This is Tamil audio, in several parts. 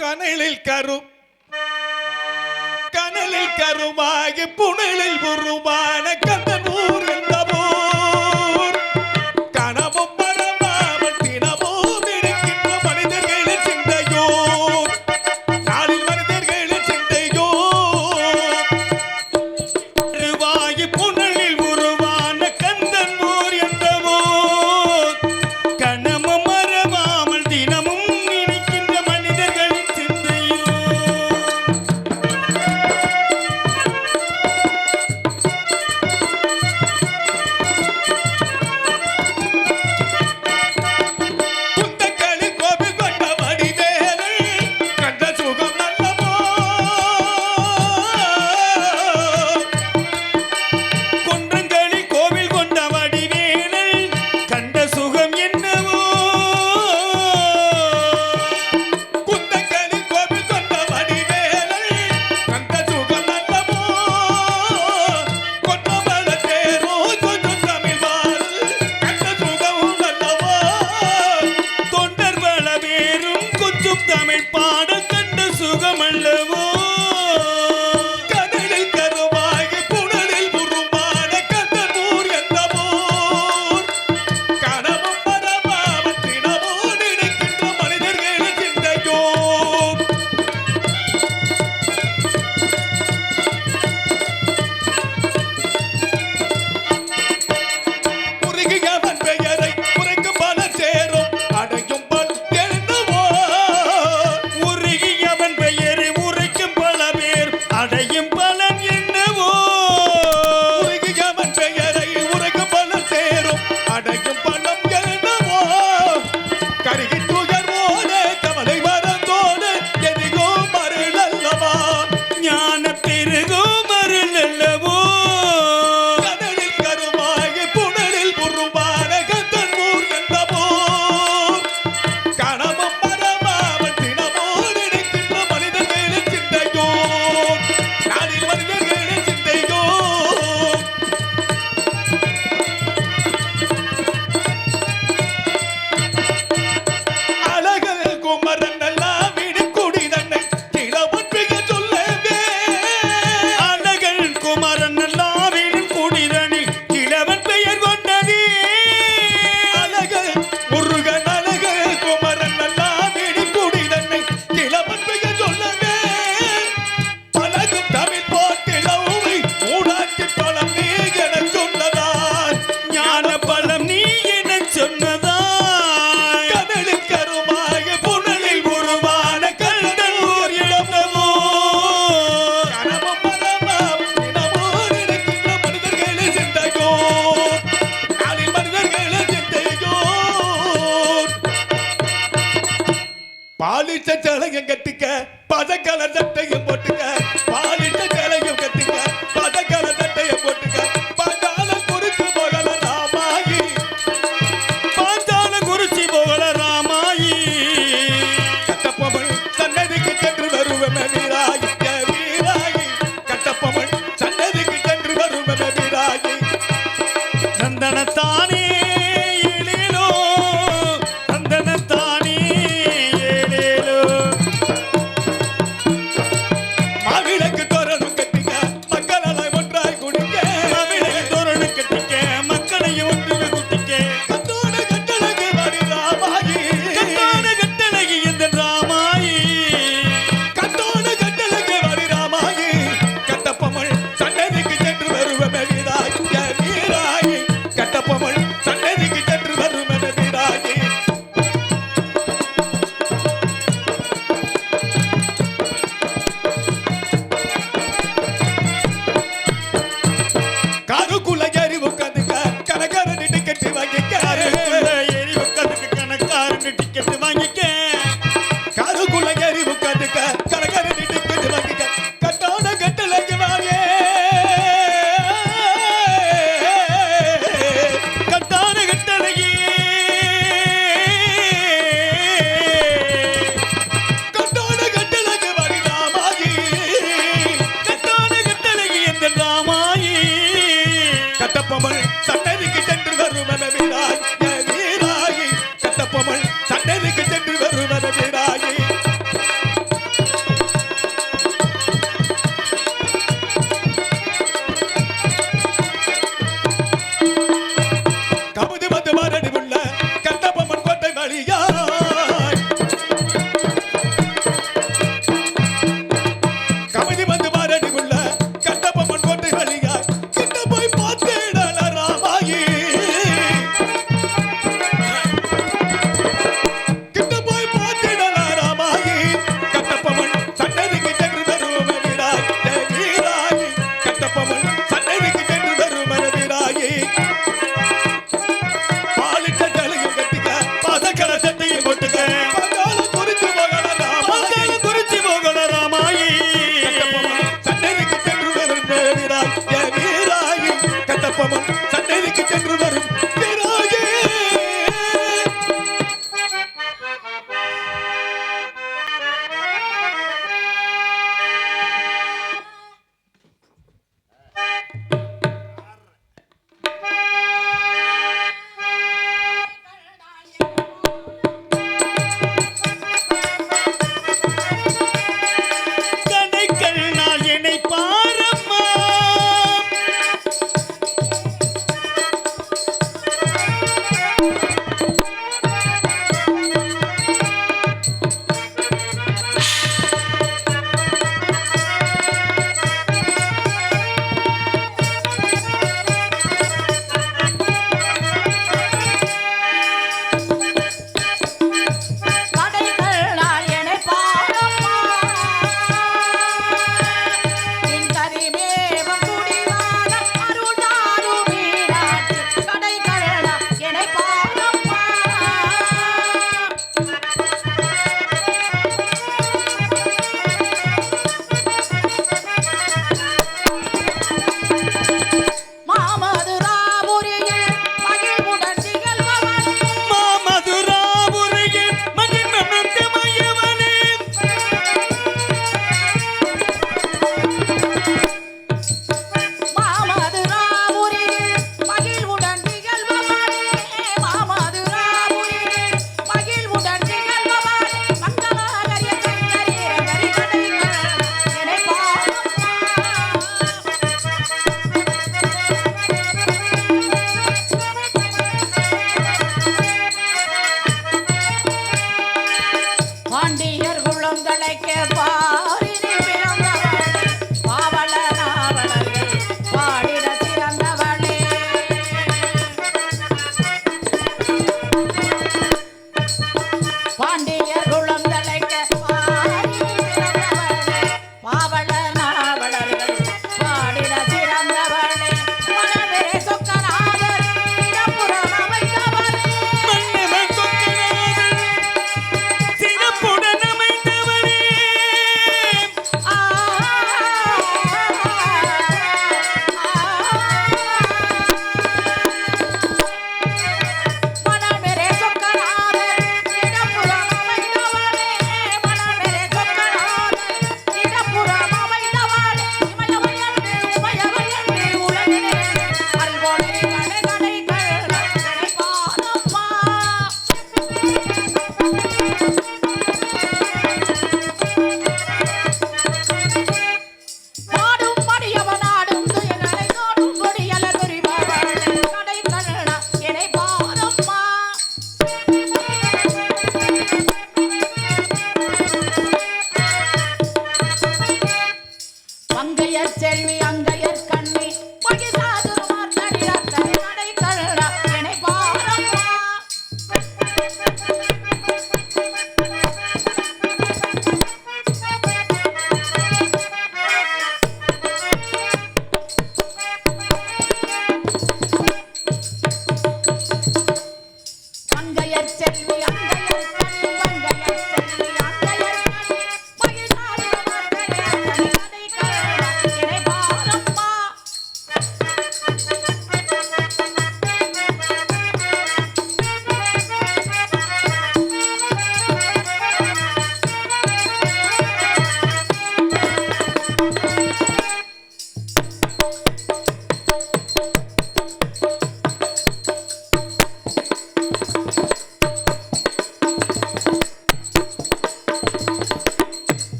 கனலில் கரு கனலில் கருமாகி புனலில் உருமான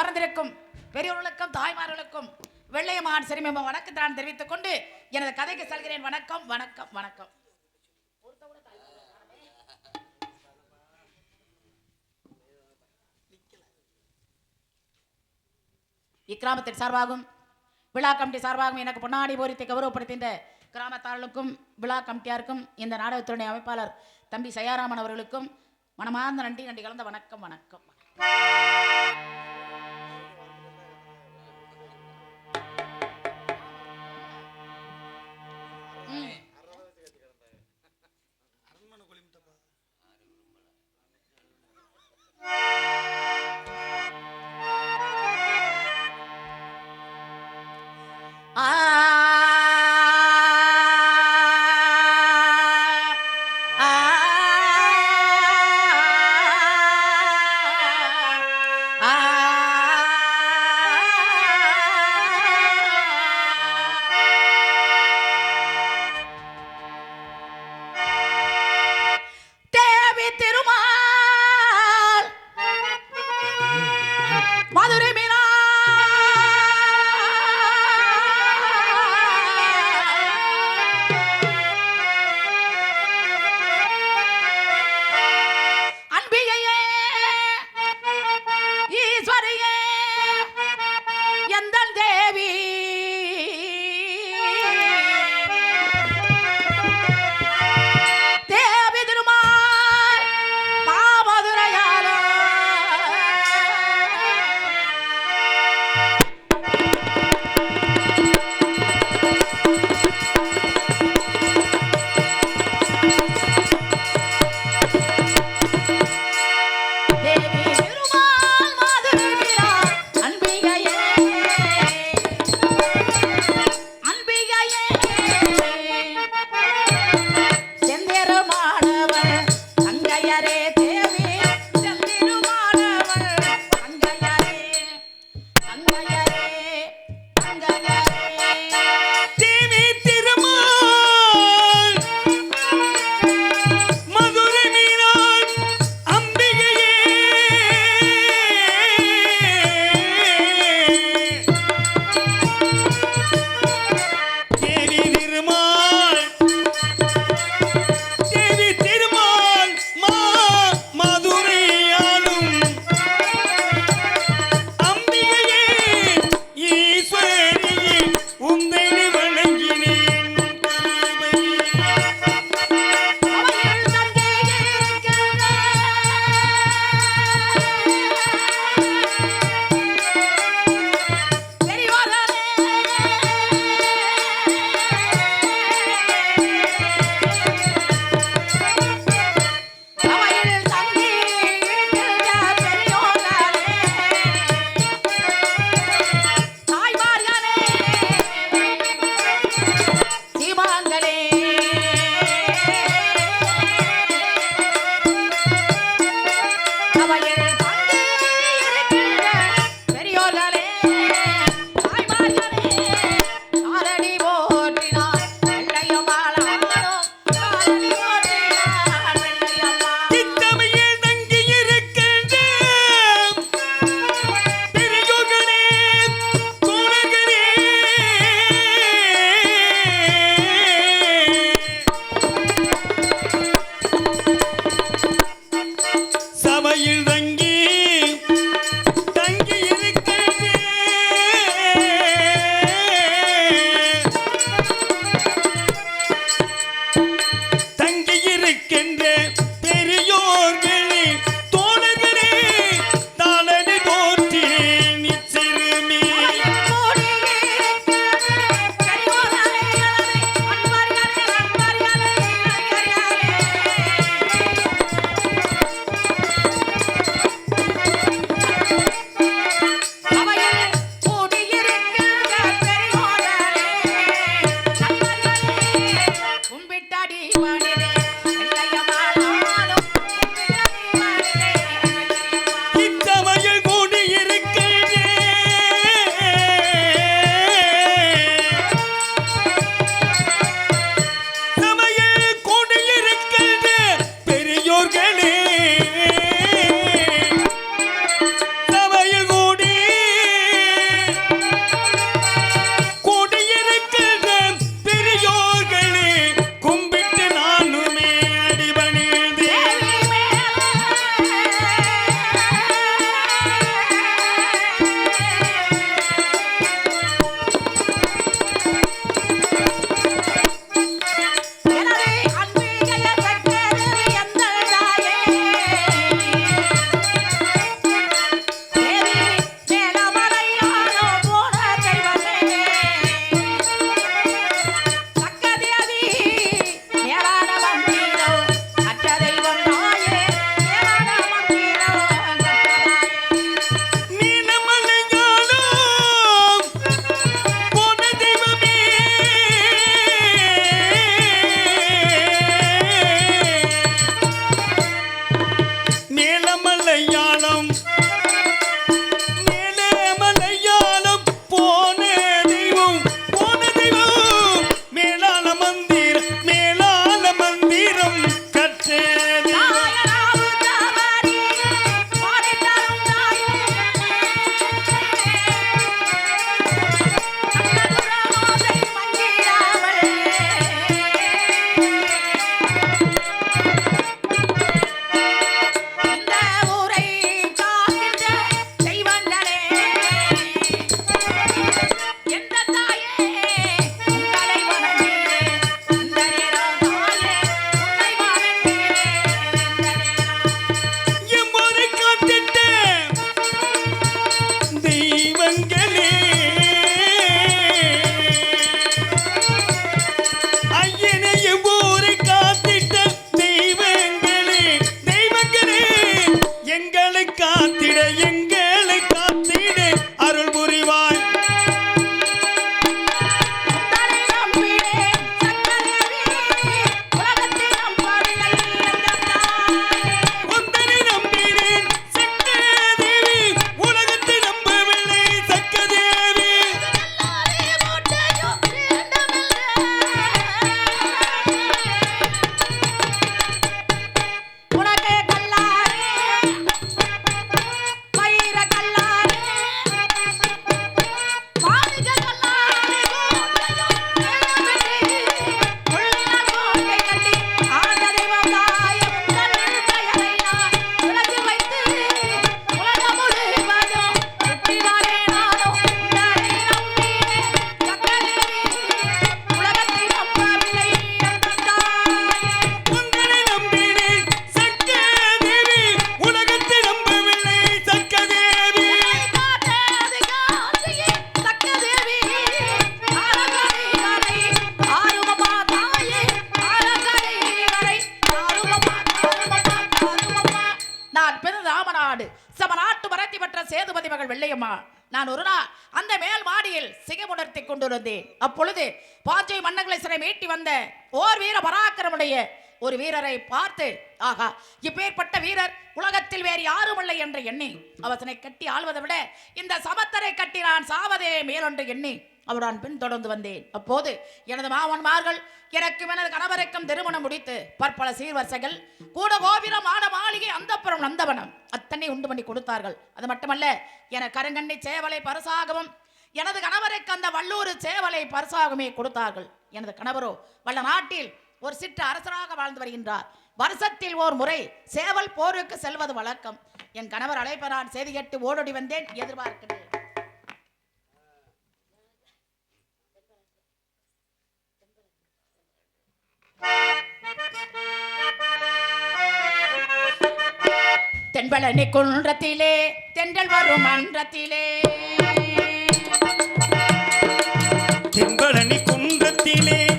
அமர்ந்திருக்கும் பெரியவர்களுக்கும் தாய்மார்களுக்கும் வெள்ளையமான் சிறுமியம்மா வணக்கத்தை நான் தெரிவித்துக் கொண்டு எனது கதைக்கு செல்கிறேன். வணக்கம் வணக்கம் வணக்கம். இக்கிராமத்தின் சார்பாகும் விழா கமிட்டி சார்பாகவும் எனக்கு பொன்னாடி போரித்தை கௌரவப்படுத்துகின்ற கிராமத்தார்களுக்கும் விழா கமிட்டியாருக்கும் இந்த நாடகத்துறை அமைப்பாளர் தம்பி சையாராமன் அவர்களுக்கும் மனமார்ந்த நன்றி நன்றி கலந்த வணக்கம் வணக்கம். ¡Madre! வந்த ஓர் வீர பராக்கிரமுடைய ஒரு வீரரை பார்த்து ஆகா இப்பேற்பட்ட வீரர் உலகத்தில் வேறு யாருமில்லை என்று எண்ணி அவசனை கட்டி ஆள்வதை விட இந்த சமத்தரை கட்டி நான் சாவதே மேலொன்று எண்ணி அவருடன் பின் தொடர்ந்து வந்தேன். அப்போது எனது மாமன்மார்கள் எனக்கும் எனது கணவருக்கும் திருமணம் முடித்து பற்பல சீர்வரிசைகள் கூட கோபுரம் ஆட மாளிகை அந்தப்புறம் நந்தவனம் அத்தனை உண்டு பண்ணி கொடுத்தார்கள். அது மட்டுமல்ல என கருங்கண்ணி சேவலை பரிசாகவும் எனது கணவருக்கு அந்த வள்ளூர் சேவலை பரிசாகவுமே கொடுத்தார்கள். எனது கணவரோ வல்ல நாட்டில் ஒரு சிற்று அரசராக வாழ்ந்து வருகின்றார். வருஷத்தில் ஓர் முறை சேவல் போருக்கு செல்வது வழக்கம். என் கணவர் அழைப்பதான் செய்தி கேட்டு ஓடோடி வந்தேன் எதிர்பார்க்கிறேன். தென்பழனி குன்றத்திலே தென்றல் வரும் மன்றத்திலே. தென்பழனி குன்றத்திலே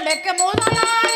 முதலுக்கு முதலாக